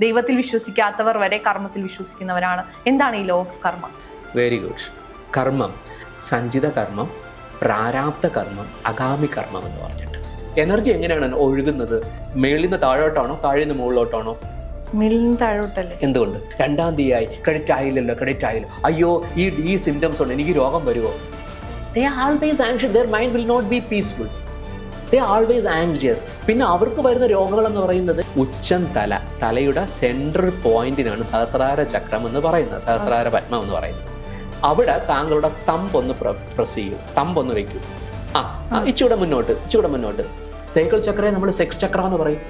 ദൈവത്തിൽ വിശ്വസിക്കാത്തവർ വരെ കർമ്മത്തിൽ വിശ്വസിക്കുന്നവരാണ്. എന്താണ് ഈ law of karma very good കർമ്മം സഞ്ചിത കർമ്മം പ്രാരാബ്ധ കർമ്മം അഗാമി കർമ്മം എന്ന് പറഞ്ഞിട്ട്. എനർജി എങ്ങനെയാണ് ഒഴുകുന്നത്? മേളിൽ നിന്ന് താഴോട്ടാണോ താഴെ നിന്ന് മുകളിലോട്ടാണോ? താഴോട്ടല്ലേ? എന്തുകൊണ്ട്? രണ്ടാം തീയതി ക്രെഡിറ്റ് ആയില്ലല്ലോ ക്രെഡിറ്റ് ആയില്ലോ. അയ്യോ ഈ ഡി സിംറ്റംസ് ഉണ്ട് എനിക്ക് രോഗം വരുമോ they always their mind will not be peaceful they always anxious പിന്നെ അവർക്ക് വരുന്ന രോഗങ്ങൾ എന്ന് പറയുന്നത് ഉച്ചം തല. തലയുടെ സെൻട്രൽ പോയിന്റിനാണ് സഹസ്രാര ചക്രം എന്ന് പറയുന്നത്. സഹസ്രാര പത്മം എന്ന് പറയുന്നത്. അവിടെ താങ്കളുടെ തമ്പ് ഒന്ന് പ്രസ് ചെയ്യൂ. തമ്പ് ഒന്ന് വെക്കൂ. ആ ഇച്ചിവിടെ മുന്നോട്ട് ഇച്ചിവിടെ മുന്നോട്ട്. സൈക്കിൾ ചക്രയെ നമ്മൾ സെക്സ് ചക്രം എന്ന് പറയും.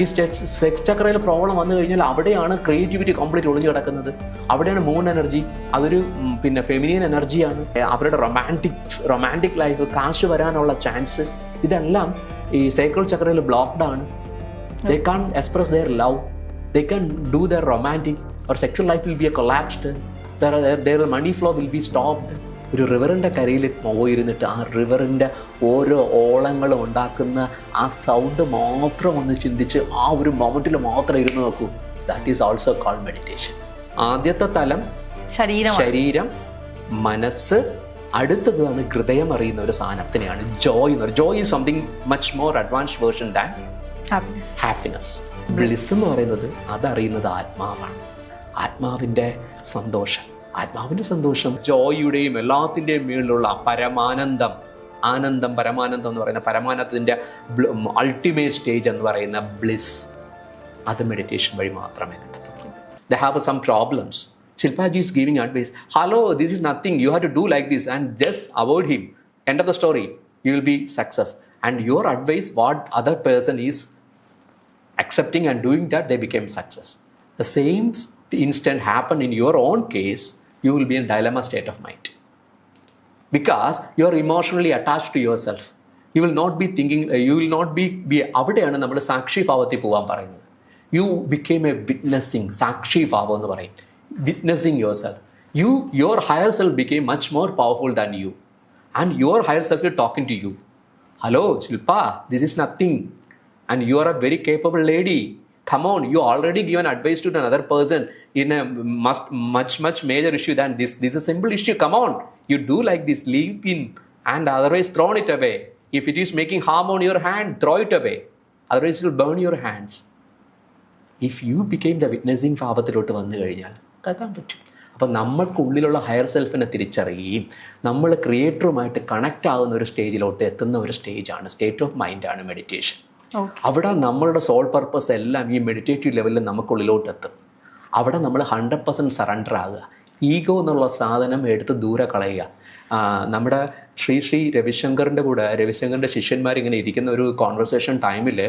ഈ സെക്സ് ചക്രയിൽ പ്രോബ്ലം വന്നു കഴിഞ്ഞാൽ അവിടെയാണ് ക്രിയേറ്റിവിറ്റി കംപ്ലീറ്റ് ഒളിഞ്ഞു കിടക്കുന്നത്. അവിടെയാണ് മൂൺ എനർജി അതൊരു പിന്നെ ഫെമിനിയൻ എനർജിയാണ് അവരുടെ റൊമാന്റിക് റൊമാന്റിക് ലൈഫ് കാശ് വരാനുള്ള ചാൻസ് ഇതെല്ലാം ഈ സൈക്കിൾ ചക്രയിൽ ബ്ലോക്ക്ഡ് ആണ്. They can express their love they can do their romantic our sexual life will be a collapsed their money flow will be stopped ഒരു റിവറിന്റെ കരയിൽ പോയിരുന്നിട്ട് ആ റിവറിന്റെ ഓരോ ഓളങ്ങളും ഉണ്ടാക്കുന്ന ആ സൗണ്ട് മാത്രം ഒന്ന് ചിന്തിച്ച് ആ ഒരു മൊമെന്റിൽ മാത്രം ഇരുന്ന് നോക്കൂ. That is also call meditation ആദ്യത്തെ തലം ശരീരം ശരീരം മനസ്സ് അടുത്തതാണ് ഹൃദയം അറിയുന്ന ഒരു സാധനത്തിനെയാണ് ജോയ് എന്ന് പറയുന്നത്. Joy is something much more advanced version than happiness happiness bliss എന്ന് പറയുന്നത് അതറിയുന്നത് ആത്മാവാണ്. ആത്മാവിന്റെ സന്തോഷം. ആത്മാവിന്റെ സന്തോഷം ജോയിയുടെയും എല്ലാത്തിന്റെയും മേളിലുള്ള പരമാനന്ദം. ആനന്ദം പരമാനന്ദം എന്ന് പറയുന്ന പരമാനന്ദത്തിന്റെ അൾട്ടിമേറ്റ് സ്റ്റേജ് എന്ന് പറയുന്ന ബ്ലിസ് അത് മെഡിറ്റേഷൻ വഴി മാത്രമേ കണ്ടെത്തുള്ളൂ they have some problems Shilpaji is giving advice hello this is nothing you have to do like this and just avoid him end of the story you will be success and your advice what other person is accepting and doing that, they became success. The same s- instant happened in your own case, you will be in dilemma state of mind. Because you are emotionally attached to yourself. You will not be thinking, uh, you will not be, be അവിടെയാണ് നമ്മൾ സാക്ഷി ഭാവത്തിൽ പോകാൻ പറയുന്നത് U became A witnessing സാക്ഷി ഭാവം എന്ന് പറയും witnessing your self you your higher self became much more powerful than you and your higher self talking to you hello shilpa this is nothing and you are a very capable lady come on you already given advice to another person in a must, much much major issue than this this is a simple issue come on you do like this leave in and otherwise thrown it away if it is making harm on your hand throw it away otherwise it will burn your hands if you became the witnessing ഭാവത്തിലോട്ട് വന്നു കഴിഞ്ഞാൽ കത്താൻ പറ്റും. അപ്പം നമ്മൾക്കുള്ളിലുള്ള higher സെൽഫിനെ തിരിച്ചറിയുകയും നമ്മൾ ക്രിയേറ്ററുമായിട്ട് connect ആകുന്ന ഒരു സ്റ്റേജിലോട്ട് എത്തുന്ന ഒരു സ്റ്റേജാണ് സ്റ്റേറ്റ് ഓഫ് മൈൻഡാണ് മെഡിറ്റേഷൻ അവിടെ നമ്മളുടെ സോൾ പർപ്പസ് എല്ലാം ഈ മെഡിറ്റേറ്റീവ് ലെവലിൽ നമുക്കുള്ളിലോട്ട് എത്തും. അവിടെ നമ്മൾ ഹൺഡ്രഡ് പെർസെന്റ് സറണ്ടർ ആകുക ഈഗോ എന്നുള്ള സാധനം എടുത്ത് ദൂരെ കളയുക. നമ്മുടെ ശ്രീ ശ്രീ രവിശങ്കറിന്റെ കൂടെ രവിശങ്കറിന്റെ ശിഷ്യന്മാരിങ്ങനെ ഇരിക്കുന്ന ഒരു കോൺവെർസേഷൻ ടൈമിൽ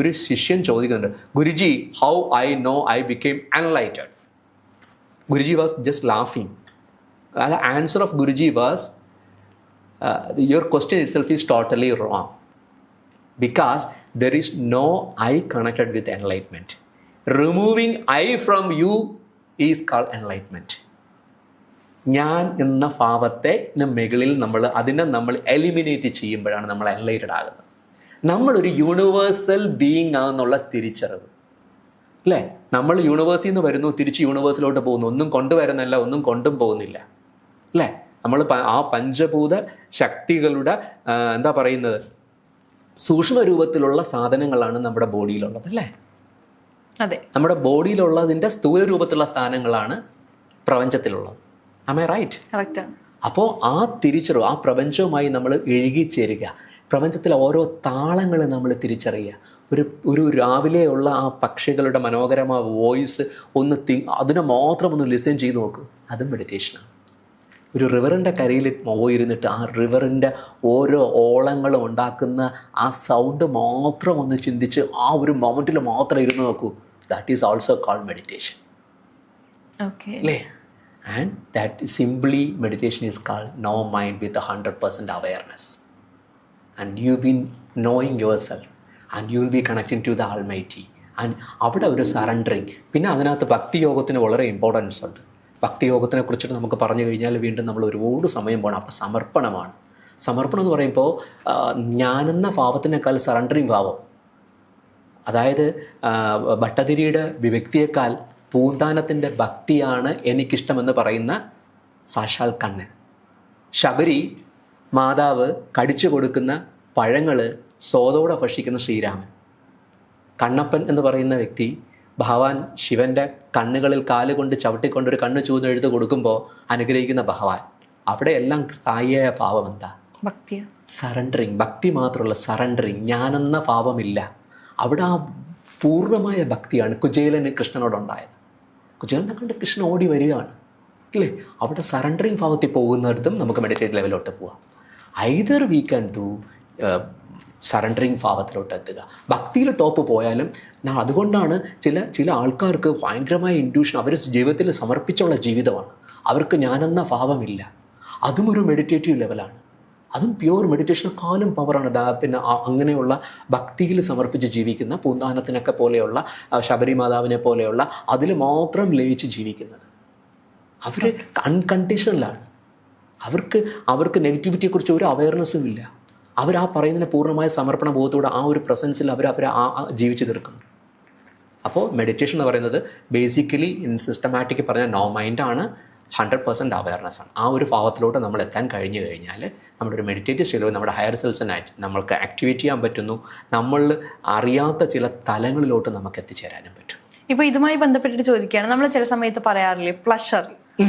ഒരു ശിഷ്യൻ ചോദിക്കുന്നുണ്ട് Guruji how I know I became enlightened Guruji just laughing. ലാഫിങ് the answer of Guruji was uh, your question itself is totally wrong because there is no I connected with enlightenment. Removing I from you is called enlightenment. ഞാൻ എന്ന ഭാവത്തെ മുകളിൽ നമ്മൾ അതിനെ നമ്മൾ eliminate ചെയ്യുമ്പോഴാണ് നമ്മൾ എൻലൈറ്റഡ് ആകുന്നത് നമ്മളൊരു യൂണിവേഴ്സൽ ബീയിങ് ആണെന്നുള്ള തിരിച്ചറിവ് അല്ലേ? നമ്മൾ യൂണിവേഴ്സിൽ നിന്ന് വരുന്നു തിരിച്ച് യൂണിവേഴ്സിലോട്ട് പോകുന്നു. ഒന്നും കൊണ്ടുവരുന്നില്ല ഒന്നും കൊണ്ടും പോകുന്നില്ല. അല്ലേ? നമ്മൾ ആ പഞ്ചഭൂത ശക്തികളുടെ എന്താ പറയുന്നത്? സൂക്ഷ്മ രൂപത്തിലുള്ള സാധനങ്ങളാണ് നമ്മുടെ ബോഡിയിലുള്ളത് അല്ലേ? അതെ. നമ്മുടെ ബോഡിയിലുള്ളതിന്റെ സ്ഥൂല രൂപത്തിലുള്ള സ്ഥാനങ്ങളാണ് പ്രപഞ്ചത്തിലുള്ളത്. ആമേ റൈറ്റ് കറക്റ്റാണ് അപ്പോൾ ആ തിരിച്ചറിവ് ആ പ്രപഞ്ചവുമായി നമ്മൾ ഇഴുകിച്ചേരുക പ്രപഞ്ചത്തിലെ ഓരോ താളങ്ങൾ നമ്മൾ തിരിച്ചറിയുക. ഒരു ഒരു രാവിലെയുള്ള ആ പക്ഷികളുടെ മനോഹരമായ വോയിസ് ഒന്ന് തി അതിനെ മാത്രം ഒന്ന് ലിസൺ ചെയ്ത് നോക്ക്. അതും മെഡിറ്റേഷനാണ് ഒരു റിവറിന്റെ കരയിൽ പോയിരുന്നിട്ട് ആ റിവറിന്റെ ഓരോ ഓളങ്ങളും ഉണ്ടാക്കുന്ന ആ സൗണ്ട് മാത്രം ഒന്ന് ചിന്തിച്ച് ആ ഒരു മൊമെന്റിൽ മാത്രം ഇരുന്ന് നോക്കൂ. That is also call meditation okay അല്ലേ? And that simply meditation is call no mind with hundred percent awareness and you been knowing yourself and you will be connecting to the almighty and അവിടെ ഒരു surrendering പിന്നെ അതിനകത്ത് ഭക്തിയോഗത്തിന് വളരെ importance ഉണ്ട്. ഭക്തിയോഗത്തിനെ കുറിച്ചിട്ട് നമുക്ക് പറഞ്ഞു കഴിഞ്ഞാൽ വീണ്ടും നമ്മൾ ഒരുപാട് സമയം പോകണം അപ്പോൾ സമർപ്പണമാണ്. സമർപ്പണം എന്ന് പറയുമ്പോൾ ഞാനെന്ന ഭാവത്തിനേക്കാൾ സറണ്ടറിങ് ഭാവം. അതായത് ഭട്ടതിരിയുടെ വിവക്തിയേക്കാൾ പൂന്താനത്തിന്റെ ഭക്തിയാണ് എനിക്കിഷ്ടമെന്ന് പറയുന്ന സാക്ഷാൽ കണ്ണൻ. ശബരി മാതാവ് കടിച്ചു കൊടുക്കുന്ന പഴങ്ങൾ സ്വാദോടെ ഭക്ഷിക്കുന്ന ശ്രീരാമൻ. കണ്ണപ്പൻ എന്ന് പറയുന്ന വ്യക്തി ഭഗവാൻ ശിവന്റെ കണ്ണുകളിൽ കാലുകൊണ്ട് ചവിട്ടിക്കൊണ്ട് ഒരു കണ്ണ് എഴുതു കൊടുക്കുമ്പോൾ അനുഗ്രഹിക്കുന്ന ഭഗവാൻ. അവിടെയെല്ലാം സ്ഥായിയായ ഭാവം എന്താ? ഭക്തി. സറണ്ടറിങ്. ഭക്തി മാത്രമല്ല സറണ്ടറിങ്. ഞാനെന്ന ഭാവമില്ല. അവിടെ ആ പൂർണമായ ഭക്തിയാണ് കുചേലന് കൃഷ്ണനോടുണ്ടായത് കുചേലനെ കണ്ട് കൃഷ്ണൻ ഓടി വരികയാണ്. അല്ലേ? അവിടെ സറണ്ടറിങ് ഭാവത്തിൽ പോകുന്നിടത്തും നമുക്ക് മെഡിറ്റേറ്റ് ലെവലിലോട്ട് പോവാം. Either we can do surrendering ഭാവത്തിലോട്ട് എത്തുക ഭക്തിയിൽ ടോപ്പ് പോയാലും ഞാൻ അതുകൊണ്ടാണ് ചില ചില ആൾക്കാർക്ക് ഭയങ്കരമായ ഇൻഡ്യൂഷൻ അവർ ജീവിതത്തിൽ സമർപ്പിച്ചുള്ള ജീവിതമാണ്. അവർക്ക് ഞാനെന്ന ഭാവമില്ല. അതും ഒരു മെഡിറ്റേറ്റീവ് ലെവലാണ് അതും പ്യുവർ മെഡിറ്റേഷനെക്കാളും പവറാണ് ദാ പിന്നെ അങ്ങനെയുള്ള ഭക്തിയിൽ സമർപ്പിച്ച് ജീവിക്കുന്ന പൂന്താനത്തിനൊക്കെ പോലെയുള്ള ശബരിമാതാവിനെ ശബരി മാതാവിനെ പോലെയുള്ള അതിൽ മാത്രം ലയിച്ച് ജീവിക്കുന്നത്. അവർ അൺകണ്ടീഷണലാണ് അവർക്ക് അവർക്ക് നെഗറ്റിവിറ്റിയെക്കുറിച്ച് ഒരു അവയർനെസ്സും ഇല്ല. അവർ ആ പറയുന്നതിന് പൂർണമായ സമർപ്പണ ബോധത്തോടെ ആ ഒരു പ്രസൻസിൽ അവർ അവർ ആ ജീവിച്ചു തീർക്കുന്നു. അപ്പോൾ മെഡിറ്റേഷൻ എന്ന് പറയുന്നത് ബേസിക്കലി ഇൻ സിസ്റ്റമാറ്റിക് പറഞ്ഞ നോ മൈൻഡാണ് ഹൺഡ്രഡ് പെർസെന്റ് അവയർനെസ് ആണ്. ആ ഒരു ഭാവത്തിലോട്ട് നമ്മൾ എത്താൻ കഴിഞ്ഞു കഴിഞ്ഞാൽ നമ്മുടെ ഒരു മെഡിറ്റേറ്റീവ് സ്റ്റൈൽ നമ്മുടെ ഹയർ സെൽസിനെ നമ്മൾക്ക് ആക്ടിവേറ്റ് ചെയ്യാൻ പറ്റുന്നു. നമ്മൾ അറിയാത്ത ചില തലങ്ങളിലോട്ട് നമുക്ക് എത്തിച്ചേരാനും പറ്റും. ഇപ്പൊ ഇതുമായി ബന്ധപ്പെട്ടിട്ട് ചോദിക്കുകയാണ്. നമ്മൾ ചില സമയത്ത് പറയാറില്ലേ പ്ലഷർ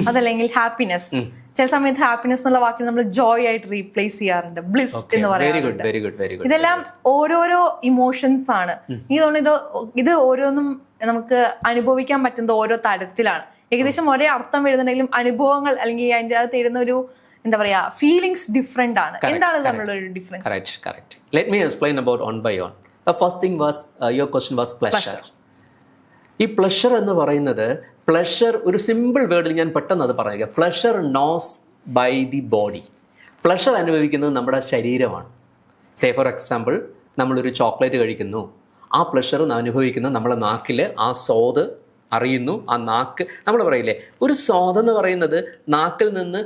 അതല്ലെങ്കിൽ ഹാപ്പിനെസ് ചില സമയത്ത് ഹാപ്പിനെസ് എന്നുള്ള വാക്കിന് നമ്മൾ ജോയ് ആയിട്ട് റീപ്ലേസ് ചെയ്യാറുണ്ട്. ബ്ലിസ് എന്ന് പറയുന്നത് പറയാറുണ്ട്. ഇതെല്ലാം ഓരോരോ ഇമോഷൻസ് ആണ്. എനിക്ക് തോന്നുന്നു ഇത് ഇത് ഓരോന്നും നമുക്ക് അനുഭവിക്കാൻ പറ്റുന്നത് ഓരോ തരത്തിലാണ്. ഏകദേശം ഒരേ അർത്ഥം വരുന്നുണ്ടെങ്കിലും അനുഭവങ്ങൾ അല്ലെങ്കിൽ അതിന്റെ അകത്ത് എഴുതുന്ന ഒരു എന്താ പറയാ ഫീലിങ്സ് ഡിഫറെന്റ് ആണ്. എന്താണ് തമ്മിലുള്ള ഒരു ഡിഫറൻസ് uh. ഈ പ്ലഷർ എന്ന് പറയുന്നത് പ്ലഷർ ഒരു സിമ്പിൾ വേർഡിൽ ഞാൻ പെട്ടെന്ന് അത് പറയുക. Pleasure knows by the body pleasure അനുഭവിക്കുന്നത് നമ്മുടെ ശരീരമാണ്. സേ ഫോർ എക്സാമ്പിൾ നമ്മളൊരു ചോക്ലേറ്റ് കഴിക്കുന്നു. ആ പ്ലഷർ അനുഭവിക്കുന്നത് നമ്മുടെ നാക്കിൽ ആ സ്വാദ് അറിയുന്നു. ആ നാക്ക് നമ്മൾ പറയില്ലേ ഒരു സ്വാദ് എന്ന് പറയുന്നത് നാക്കിൽ നിന്ന്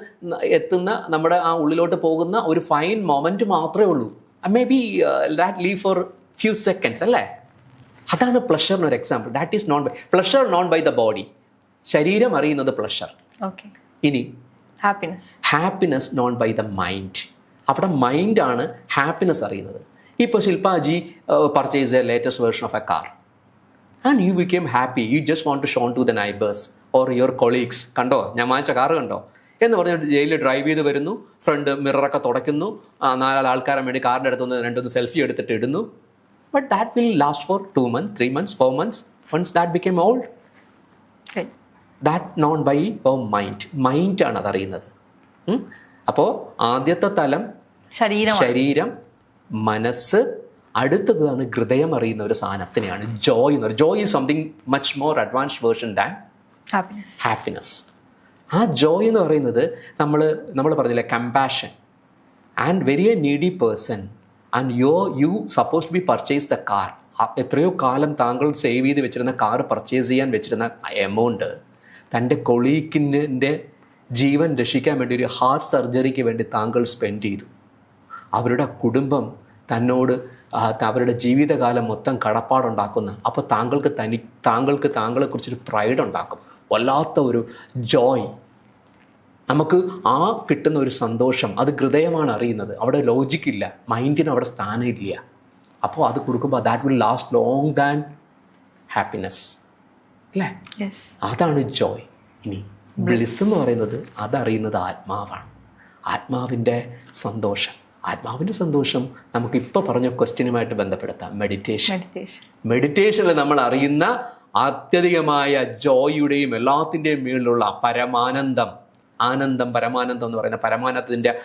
എത്തുന്ന നമ്മുടെ ആ ഉള്ളിലോട്ട് പോകുന്ന ഒരു ഫൈൻ മൊമെന്റ് മാത്രമേ ഉള്ളൂ. May be that leave for few seconds അല്ലേ? അതാണ് പ്ലഷറിന് ഒരു example that is known by pleasure known by the body ശരീരം അറിയുന്നത് പ്ലഷർ ഇനി happiness happiness known by the mind അവിടെ മൈൻഡാണ് ഹാപ്പിനെസ് അറിയുന്നത്. ഇപ്പോൾ Shilpaji purchase a latest version of a car and you became happy you just want to shown to the neighbours or your colleagues കണ്ടോ? ഞാൻ വാങ്ങിച്ച car കണ്ടോ? എന്ന് പറഞ്ഞിട്ട് ജയിലിൽ ഡ്രൈവ് ചെയ്ത് വരുന്നു. ഫ്രണ്ട് മിററൊക്കെ തുടയ്ക്കുന്നു. നാലാൾ ആൾക്കാരെ വേണ്ടി കാറിന്റെ അടുത്തുനിന്ന് രണ്ടൊന്ന് സെൽഫി എടുത്തിട്ട് ഇടുന്നു. But that will last for two months three months four months once that became old that known by oh mind മൈൻഡാണ് അതറിയുന്നത്. അപ്പോൾ ആദ്യത്തെ തലം ശരീരം ശരീരം മനസ്സ് അടുത്തതാണ് ഹൃദയം അറിയുന്ന ഒരു സാധനത്തിനെയാണ് ജോയ് എന്ന് പറയുന്നത്. Joy is something much more advanced version than happiness happiness ആ ജോയ് എന്ന് പറയുന്നത് നമ്മൾ നമ്മൾ പറഞ്ഞില്ല compassion and very a needy person and yo you suppose to be purchase the car എത്രയോ കാലം താങ്കൾ സേവ് ചെയ്ത് വെച്ചിരുന്ന കാർ പർച്ചേസ് ചെയ്യാൻ വെച്ചിരുന്ന എമൗണ്ട് തന്റെ കൊളീക്കിന്റെ ജീവൻ രക്ഷിക്കാൻ വേണ്ടി ഒരു ഹാർട്ട് സർജറിക്ക് വേണ്ടി താങ്കൾ സ്പെൻഡ് ചെയ്തു. അവരുടെ കുടുംബം തന്നോട് അവരുടെ ജീവിതകാലം മൊത്തം കടപ്പാടുണ്ടാക്കുന്ന അപ്പോൾ താങ്കൾക്ക് തനി താങ്കൾക്ക് താങ്കളെക്കുറിച്ചൊരു പ്രൈഡ് ഉണ്ടാക്കും. വല്ലാത്ത ഒരു ജോയ് നമുക്ക് ആ കിട്ടുന്ന ഒരു സന്തോഷം അത് ഹൃദയമാണ് അറിയുന്നത്. അവിടെ ലോജിക് ഇല്ല മൈൻഡിന് അവിടെ സ്ഥാനമില്ല അപ്പോൾ അത് കൊടുക്കുമ്പോൾ that will last long than happiness അല്ലേ? അതാണ് ജോയ് ഇനി ബ്ലിസ് എന്ന് പറയുന്നത് അതറിയുന്നത് ആത്മാവാണ്. ആത്മാവിന്റെ സന്തോഷം. ആത്മാവിന്റെ സന്തോഷം നമുക്ക് ഇപ്പോൾ പറഞ്ഞ ക്വസ്റ്റ്യനുമായിട്ട് ബന്ധപ്പെടുത്താം. മെഡിറ്റേഷൻ മെഡിറ്റേഷനിൽ നമ്മൾ അറിയുന്ന അത്യധികമായ ജോയിയുടെയും എല്ലാത്തിന്റെയും മുകളിലുള്ള പരമാനന്ദം. ആനന്ദം പരമാനന്ദം എന്ന് പറയുന്ന പരമാനന്ദത്തിന്റെ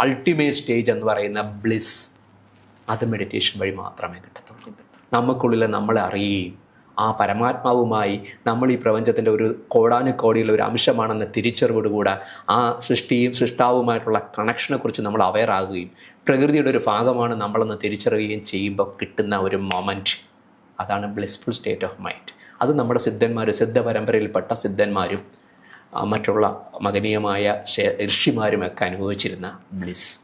അൾട്ടിമേറ്റ് സ്റ്റേജ് എന്ന് പറയുന്ന ബ്ലിസ് അത് മെഡിറ്റേഷൻ വഴി മാത്രമേ കിട്ടത്തുള്ളൂ. നമുക്കുള്ളിൽ നമ്മളെ അറിയുകയും ആ പരമാത്മാവുമായി നമ്മൾ ഈ പ്രപഞ്ചത്തിന്റെ ഒരു കോടാനുകോടിയുള്ള ഒരു അംശമാണെന്ന തിരിച്ചറിവോടുകൂടെ ആ സൃഷ്ടിയും സൃഷ്ടാവുമായിട്ടുള്ള കണക്ഷനെക്കുറിച്ച് നമ്മൾ അവെയർ ആകുകയും പ്രകൃതിയുടെ ഒരു ഭാഗമാണ് നമ്മളെന്ന് തിരിച്ചറിയുകയും ചെയ്യുമ്പോൾ കിട്ടുന്ന ഒരു മൊമെന്റ് അതാണ് ബ്ലിസ്ഫുൾ സ്റ്റേറ്റ് ഓഫ് മൈൻഡ് അത് നമ്മുടെ സിദ്ധന്മാർ സിദ്ധ പരമ്പരയിൽപ്പെട്ട സിദ്ധന്മാരും മറ്റുള്ള മകനീയമായ ഋഷിമാരുമൊക്കെ അനുഭവിച്ചിരുന്ന ബ്ലിസ്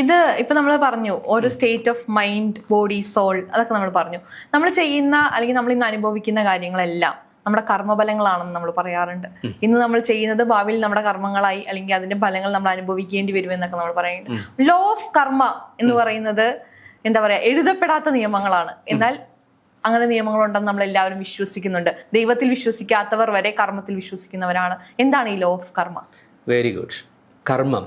ഇത് ഇപ്പൊ നമ്മൾ പറഞ്ഞു ഒരു state of mind body soul അതൊക്കെ നമ്മൾ പറഞ്ഞു. നമ്മൾ ചെയ്യുന്ന അല്ലെങ്കിൽ നമ്മൾ ഇന്ന് അനുഭവിക്കുന്ന കാര്യങ്ങളെല്ലാം നമ്മുടെ കർമ്മഫലങ്ങളാണെന്ന് നമ്മൾ പറയാറുണ്ട്. ഇന്ന് നമ്മൾ ചെയ്യുന്നത് ഭാവിയിൽ നമ്മുടെ കർമ്മങ്ങളായി അല്ലെങ്കിൽ അതിന്റെ ഫലങ്ങൾ നമ്മൾ അനുഭവിക്കേണ്ടി വരും എന്നൊക്കെ നമ്മൾ പറയുന്നുണ്ട്. ലോ ഓഫ് കർമ്മ എന്ന് പറയുന്നത് എന്താ പറയാ എഴുതപ്പെടാത്ത നിയമങ്ങളാണ്. എന്നാൽ അങ്ങനെ നിയമങ്ങളുണ്ടെന്ന് നമ്മൾ എല്ലാവരും വിശ്വസിക്കുന്നുണ്ട്. ദൈവത്തിൽ വിശ്വസിക്കാത്തവർ വരെ കർമ്മത്തിൽ വിശ്വസിക്കുന്നവരാണ്. എന്താണ് ഈ law of karma very good കർമ്മം.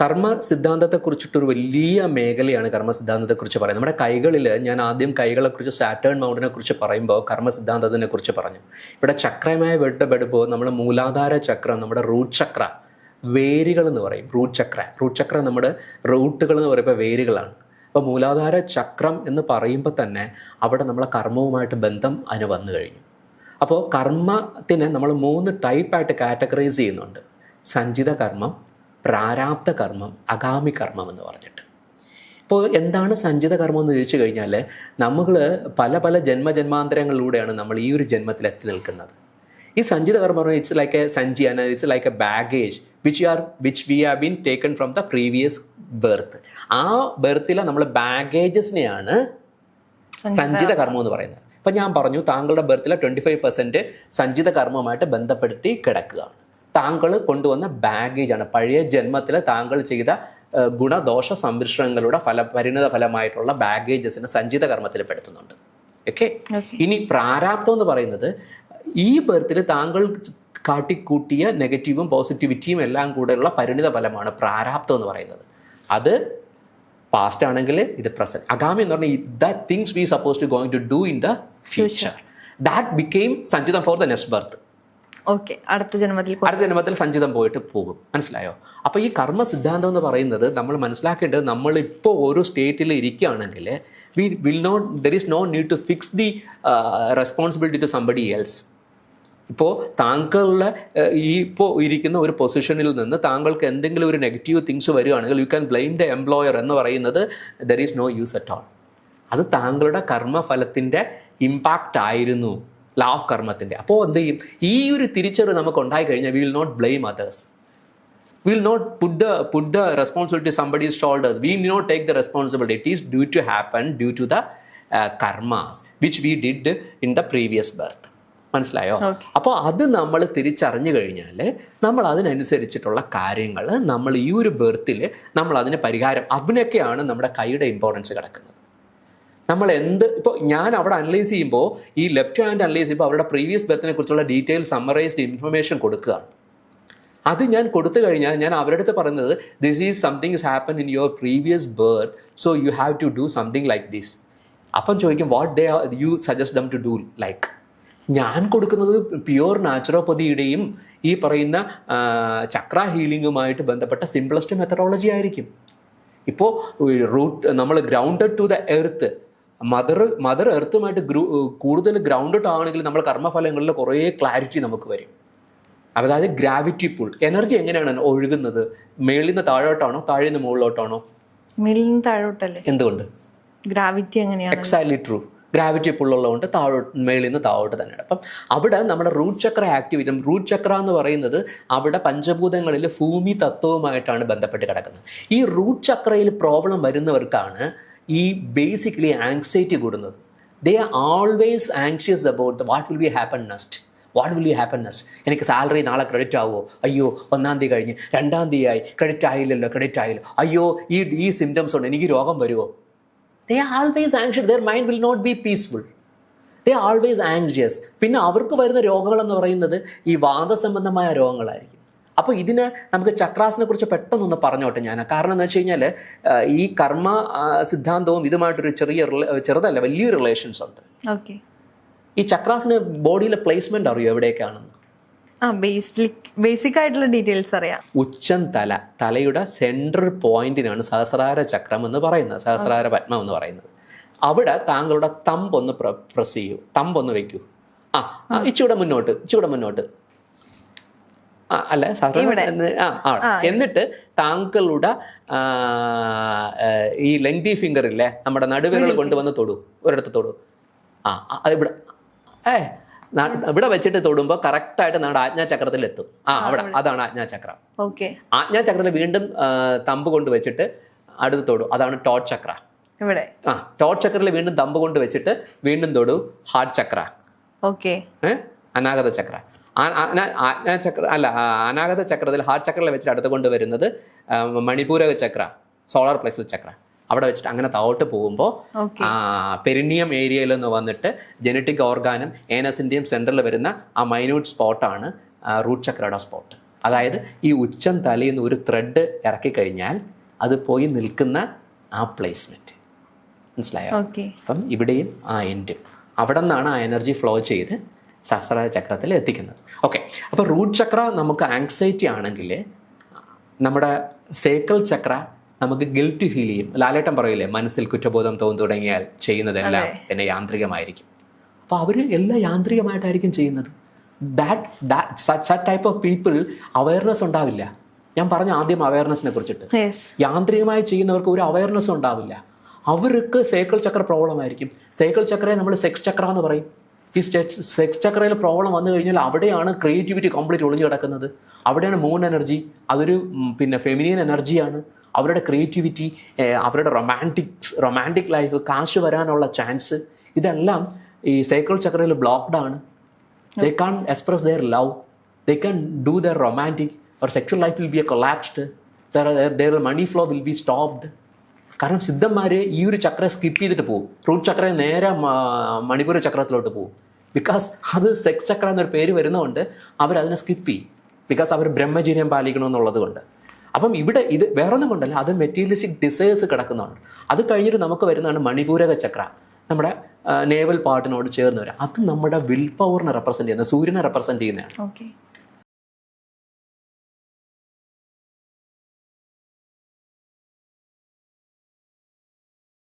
കർമ്മ സിദ്ധാന്തത്തെക്കുറിച്ചിട്ടൊരു വലിയ മേഖലയാണ് കർമ്മ സിദ്ധാന്തത്തെക്കുറിച്ച് പറയുന്നത്. നമ്മുടെ കൈകളിൽ ഞാൻ ആദ്യം കൈകളെക്കുറിച്ച് സാറ്റേൺ മൗണ്ടിനെ കുറിച്ച് പറയുമ്പോൾ കർമ്മ സിദ്ധാന്തത്തിനെ കുറിച്ച് പറഞ്ഞു. ഇവിടെ ചക്രമായി വെട്ടപ്പെടുമ്പോൾ നമ്മൾ മൂലാധാര ചക്രം നമ്മുടെ റൂട്ട് ചക്ര വേരുകൾ എന്ന് പറയും. റൂട്ട് ചക്ര. റൂട്ട് ചക്ര നമ്മുടെ റൂട്ടുകൾ എന്ന് പറയുമ്പോൾ വേരുകളാണ്. അപ്പോൾ മൂലാധാര ചക്രം എന്ന് പറയുമ്പോൾ തന്നെ അവിടെ നമ്മളെ കർമ്മവുമായിട്ട് ബന്ധം അതിന് വന്നു കഴിഞ്ഞു. അപ്പോൾ കർമ്മത്തിനെ നമ്മൾ മൂന്ന് ടൈപ്പായിട്ട് കാറ്റഗറൈസ് ചെയ്യുന്നുണ്ട്. സഞ്ചിത കർമ്മം പ്രാരാബ്ധ കർമ്മം അഗാമി കർമ്മം എന്ന് പറഞ്ഞിട്ട്. ഇപ്പോൾ എന്താണ് സഞ്ചിത കർമ്മം എന്ന് ചോദിച്ചു കഴിഞ്ഞാൽ നമ്മൾ പല പല ജന്മജന്മാന്തരങ്ങളിലൂടെയാണ് നമ്മൾ ഈ ഒരു ജന്മത്തിൽ എത്തി നിൽക്കുന്നത്. ഈ സഞ്ചിത കർമ്മം ഇറ്റ്സ് ലൈക്ക് എ സഞ്ചി and it's like a baggage which are which we have been taken from the previous birth ആ ബെർത്തിലെ നമ്മൾ ബാഗേജസിനെയാണ് സഞ്ചിത കർമ്മം എന്ന് പറയുന്നത്. അപ്പം ഞാൻ പറഞ്ഞു താങ്കളുടെ ബർത്തിലെ ട്വന്റി ഫൈവ് പെർസെന്റ് സഞ്ചിത കർമ്മവുമായിട്ട് ബന്ധപ്പെടുത്തി കിടക്കുകയാണ്. താങ്കൾ കൊണ്ടുവന്ന ബാഗേജാണ്. പഴയ ജന്മത്തിൽ താങ്കൾ ചെയ്ത ഗുണദോഷ സംരക്ഷണങ്ങളുടെ ഫല പരിണിത ഫലമായിട്ടുള്ള ബാഗേജസിനെ സഞ്ചിത കർമ്മത്തിൽ പെടുത്തുന്നുണ്ട്. ഓക്കെ? ഇനി പ്രാരാബ്ദം എന്ന് പറയുന്നത് ഈ ബർത്തിൽ താങ്കൾ കാട്ടിക്കൂട്ടിയ നെഗറ്റീവും പോസിറ്റിവിറ്റിയും എല്ലാം കൂടെയുള്ള പരിണിത ഫലമാണ് പ്രാരാബ്ദം എന്ന് പറയുന്നത്. അത് പാസ്റ്റ് ആണെങ്കിൽ ഇത് പ്രസന്റ് അഗാമി എന്ന് പറഞ്ഞാൽ that things we suppose to going to do in the future that became സഞ്ചിതം for the next birth okay അടുത്ത ജന്മത്തിൽ അടുത്ത ജന്മത്തിൽ സഞ്ചിതം പോയിട്ട് പോകും. മനസ്സിലായോ? അപ്പോൾ ഈ കർമ്മ സിദ്ധാന്തം എന്ന് പറയുന്നത് നമ്മൾ മനസ്സിലാക്കേണ്ടത് നമ്മൾ ഇപ്പോൾ ഓരോ സ്റ്റേറ്റിൽ ഇരിക്കുകയാണെങ്കിൽ we will not there is no need to fix the responsibility to somebody else ഇപ്പോൾ താങ്കളുടെ ഈ ഇപ്പോൾ ഇരിക്കുന്ന ഒരു പൊസിഷനിൽ നിന്ന് താങ്കൾക്ക് എന്തെങ്കിലും ഒരു നെഗറ്റീവ് തിങ്സ് വരികയാണെങ്കിൽ you can blame the employer എന്ന് പറയുന്നത് there is no use at all അത് താങ്കളുടെ കർമ്മഫലത്തിന്റെ ഇമ്പാക്റ്റ് ആയിരുന്നു. ലാ ഓഫ് കർമ്മത്തിന്റെ അപ്പോൾ എന്ത് ചെയ്യും? ഈ ഒരു തിരിച്ചറിവ് നമുക്ക് ഉണ്ടായി കഴിഞ്ഞാൽ will not blame others will not put the put the responsibility somebody's shoulders we not take the responsibility it is due to happen due to the karmas which we did in the previous birth മനസ്സിലായോ. അപ്പോൾ അത് നമ്മൾ തിരിച്ചറിഞ്ഞു കഴിഞ്ഞാൽ നമ്മൾ അതിനനുസരിച്ചിട്ടുള്ള കാര്യങ്ങൾ നമ്മൾ ഈ ഒരു ബർത്തിൽ നമ്മൾ അതിന് പരിഹാരം അതിനൊക്കെയാണ് നമ്മുടെ കൈയുടെ ഇമ്പോർട്ടൻസ് കിടക്കുന്നത്. നമ്മൾ എന്ത് ഇപ്പോൾ ഞാൻ അവിടെ അനലൈസ് ചെയ്യുമ്പോൾ ഈ ലെഫ്റ്റ് ഹാൻഡ് അനലൈസ് ചെയ്യുമ്പോൾ അവരുടെ പ്രീവിയസ് ബർത്തിനെ കുറിച്ചുള്ള ഡീറ്റെയിൽ സമ്മറൈസ്ഡ് ഇൻഫർമേഷൻ കൊടുക്കുക അത് ഞാൻ കൊടുത്തു കഴിഞ്ഞാൽ ഞാൻ അവരുടെ അടുത്ത് പറയുന്നത് this is something is happen in your previous birth so you have to do something like this അപ്പം ചോദിക്കും what they you suggest them to do like ഞാൻ കൊടുക്കുന്നത് പ്യുവർ നാച്ചുറോപ്പതിയുടെയും ഈ പറയുന്ന ചക്ര ഹീലിംഗുമായിട്ട് ബന്ധപ്പെട്ട സിംപ്ലസ്റ്റ് മെത്തഡോളജി ആയിരിക്കും. ഇപ്പോൾ റൂട്ട് നമ്മൾ grounded to the earth mother mother എർത്തുമായിട്ട് ഗ്രൂ കൂടുതൽ ഗ്രൗണ്ടഡ് ആണെങ്കിൽ നമ്മൾ കർമ്മഫലങ്ങളിൽ കുറേ ക്ലാരിറ്റി നമുക്ക് വരും. അതായത് ഗ്രാവിറ്റി പുൾ എനർജി എങ്ങനെയാണ് ഒഴുകുന്നത്? മേളിൽ നിന്ന് താഴോട്ടാണോ? താഴെ നിന്ന് മുകളിലോട്ടാണോ? മേളിൽ നിന്ന് താഴോട്ടല്ലേ? എന്തുകൊണ്ട്? ഗ്രാവിറ്റി എങ്ങനെയാണ്? എക്സാക്ട്ലി ട്രൂ ഗ്രാവിറ്റി പുള്ളുള്ളതുകൊണ്ട് താഴോട്ട് മേളിൽ നിന്ന് താഴോട്ട് തന്നെയാണ് അപ്പം അവിടെ നമ്മുടെ root chakra activity root chakra എന്ന് പറയുന്നത് അവിടെ പഞ്ചഭൂതങ്ങളിൽ ഭൂമി തത്വവുമായിട്ടാണ് ബന്ധപ്പെട്ട് കിടക്കുന്നത്. ഈ റൂട്ട് ചക്രയിൽ പ്രോബ്ലം വരുന്നവർക്കാണ് ഈ ബേസിക്കലി ആങ്സൈറ്റി കൂടുന്നത്. They are always anxious about what will be happen next what will you next എനിക്ക് സാലറി നാളെ ക്രെഡിറ്റ് ആവുമോ? അയ്യോ ഒന്നാം തീയതി കഴിഞ്ഞ്. രണ്ടാം തീയതി ആയി ക്രെഡിറ്റ് ആയില്ലല്ലോ ക്രെഡിറ്റ് ആയില്ല. അയ്യോ ഈ ഈ സിംറ്റംസ് ഉണ്ട് എനിക്ക് രോഗം വരുമോ? They always anxious their mind will not be peaceful they always anxious പിന്നെ അവർക്ക് വരുന്ന രോഗങ്ങളെന്ന് പറയുന്നത് ഈ വാദസംബന്ധമായ രോഗങ്ങളായിരിക്കും. അപ്പോൾ ഇതിന് നമുക്ക് ചക്രാസിനെ കുറിച്ച് പെട്ടെന്നൊന്ന് പറഞ്ഞോട്ടെ ഞാൻ കാരണം എന്ന് വെച്ച് കഴിഞ്ഞാൽ ഈ കർമ്മ സിദ്ധാന്തവും ഇതുമായിട്ടൊരു ചെറിയ ചെറുതല്ല വലിയൊരു റിലേഷൻസ് ഉണ്ട്. ഓക്കെ. ഈ ചക്രാസിന് ബോഡിയിലെ പ്ലേസ്മെന്റ് അറിയോ എവിടേക്കാണെന്ന് ബേസിക് ആയിട്ടുള്ള ഡീറ്റെയിൽസ് അറിയാം. ഉച്ചൻ തല തലയുടെ സെൻട്രൽ പോയിന്റിനാണ് സഹസ്രാര ചക്രം എന്ന് പറയുന്നത് സഹസ്രാര പത്മം എന്ന് പറയുന്നത്. അവിടെ താങ്കളുടെ തമ്പ് ഒന്ന് പ്രസ് ചെയ്യൂ തമ്പ് ഒന്ന് വെക്കൂ. ആ ഇച്ചിവിടെ മുന്നോട്ട് ഇച്ചിവിടെ മുന്നോട്ട്. അല്ല എന്നിട്ട് താങ്കളുടെ ഈ ലെങ്തി ഫിംഗർ ഇല്ലേ? നമ്മുടെ നടുവിരൽ കൊണ്ടുവന്ന് തൊടൂ. ഒരിടത്ത് തൊടൂ. ആ അതിവിടെ അത് ഇവിടെ. ഏ ഇവിടെ വെച്ചിട്ട് തൊടുമ്പോൾ കറക്റ്റായിട്ട് നമ്മുടെ ആജ്ഞാചക്രത്തിൽ എത്തും ആ അവിടെ. അതാണ് ആജ്ഞാചക്രം. ഓക്കെ. ആജ്ഞാചക്രത്തിൽ വീണ്ടും തമ്പ് കൊണ്ട് വെച്ചിട്ട് അടുത്ത് തൊടും. അതാണ് ടോട്ട് ചക്ര. ഇവിടെ. ആ ടോട്ട് ചക്രയിൽ വീണ്ടും തമ്പ് കൊണ്ട് വെച്ചിട്ട് വീണ്ടും തൊടു. ഹാർട്ട് ചക്ര. ഓക്കെ? അനാഗത ചക്ര. ആജ്ഞാചക്ര അല്ല അനാഗത ചക്രത്തിൽ ഹാർട്ട് ചക്രയിൽ വെച്ചിട്ട് അടുത്ത് കൊണ്ടുവരുന്നത് മണിപൂരക ചക്ര സോളാർ പ്ലെക്സൽ ചക്ര. അവിടെ വെച്ചിട്ട് അങ്ങനെ താഴോട്ട് പോകുമ്പോൾ ആ പെരിനിയം ഏരിയയിൽ നിന്ന് വന്നിട്ട് ജനറ്റിക് ഓർഗാനം ഏനസിന്റെയും സെന്ററിൽ വരുന്ന ആ മൈന്യൂട്ട് സ്പോട്ടാണ് റൂട്ട് ചക്രയുടെ സ്പോട്ട്. അതായത് ഈ ഉച്ചം തലയിൽ നിന്ന് ഒരു ത്രെഡ് ഇറക്കി കഴിഞ്ഞാൽ അത് പോയി നിൽക്കുന്ന ആ പ്ലേസ്മെന്റ് മനസ്സിലായോ? അപ്പം ഇവിടെയും ആ എൻഡ് അവിടെ നിന്നാണ് ആ എനർജി ഫ്ലോ ചെയ്ത് സഹസ്രാര ചക്രത്തിൽ എത്തിക്കുന്നത്. ഓക്കെ അപ്പോൾ റൂട്ട് ചക്ര നമുക്ക് ആങ്സൈറ്റി ആണെങ്കിൽ നമ്മുടെ സേക്കിൾ ചക്ര നമുക്ക് ഗിൽറ്റ് ഫീൽ ചെയ്യും. ലാലേട്ടം പറയില്ലേ മനസ്സിൽ കുറ്റബോധം തോന്നു തുടങ്ങിയാൽ ചെയ്യുന്നതെല്ലാം എന്നെ യാന്ത്രികമായിരിക്കും. അപ്പോൾ അവർ എല്ലാം യാന്ത്രികമായിട്ടായിരിക്കും ചെയ്യുന്നത്. That such type of people awareness ഉണ്ടാവില്ല. ഞാൻ പറഞ്ഞ ആദ്യം അവയർനെസ്സിനെ കുറിച്ചിട്ട്. യാന്ത്രികമായി ചെയ്യുന്നവർക്ക് ഒരു അവയർനെസ് ഉണ്ടാവില്ല. അവർക്ക് സൈക്കിൾ ചക്ര പ്രോബ്ലം ആയിരിക്കും. സൈക്കിൾ ചക്രയെ നമ്മൾ സെക്സ് ചക്ര എന്ന് പറയും. ഈ സെക്സ് ചക്രയിൽ പ്രോബ്ലം വന്നു കഴിഞ്ഞാൽ അവിടെയാണ് ക്രിയേറ്റിവിറ്റി കംപ്ലീറ്റ് ഒളിഞ്ഞു കിടക്കുന്നത്. അവിടെയാണ് മൂൺ എനർജി അതൊരു പിന്നെ ഫെമിനിയൻ എനർജിയാണ് അവരുടെ ക്രിയേറ്റിവിറ്റി അവരുടെ റൊമാന്റിക്സ് റൊമാന്റിക് ലൈഫ് കാശ് വരാനുള്ള ചാൻസ് ഇതെല്ലാം ഈ സൈക്കിൾ ചക്രയിൽ ബ്ലോക്ക്ഡ് ആണ്. They can express their love they can do their romantic our sexual life will be a collapsed. Their their, money flow will be stopped കാരണം സിദ്ധന്മാർ ഈ ഒരു ചക്രം സ്കിപ്പ് ചെയ്തിട്ട് പോകും റൂട്ട് ചക്ര നേരെ മണിപുര ചക്രത്തിലോട്ട് പോകും ബിക്കോസ് അത് സെക്സ് ചക്ര എന്നൊരു പേര് വരുന്നതുകൊണ്ട് അവരതിനെ സ്കിപ്പ് ചെയ്യും. ബിക്കോസ് അവർ ബ്രഹ്മചര്യം പാലിക്കണമെന്നുള്ളത് കൊണ്ട്. അപ്പം ഇവിടെ ഇത് വേറൊന്നും കൊണ്ടല്ല അത് മെറ്റീരിയലിസ്റ്റിക് ഡിസയേഴ്സ് കിടക്കുന്നതാണ്. അത് കഴിഞ്ഞിട്ട് നമുക്ക് വരുന്നതാണ് മണിപൂരക ചക്ര. നമ്മുടെ നേവൽ പാർട്ടിനോട് ചേർന്ന് വരാം അത് നമ്മുടെ വിൽ പവറിനെ റെപ്രസെന്റ് ചെയ്യുന്ന സൂര്യനെ റെപ്രസെന്റ് ചെയ്യുന്നതാണ്.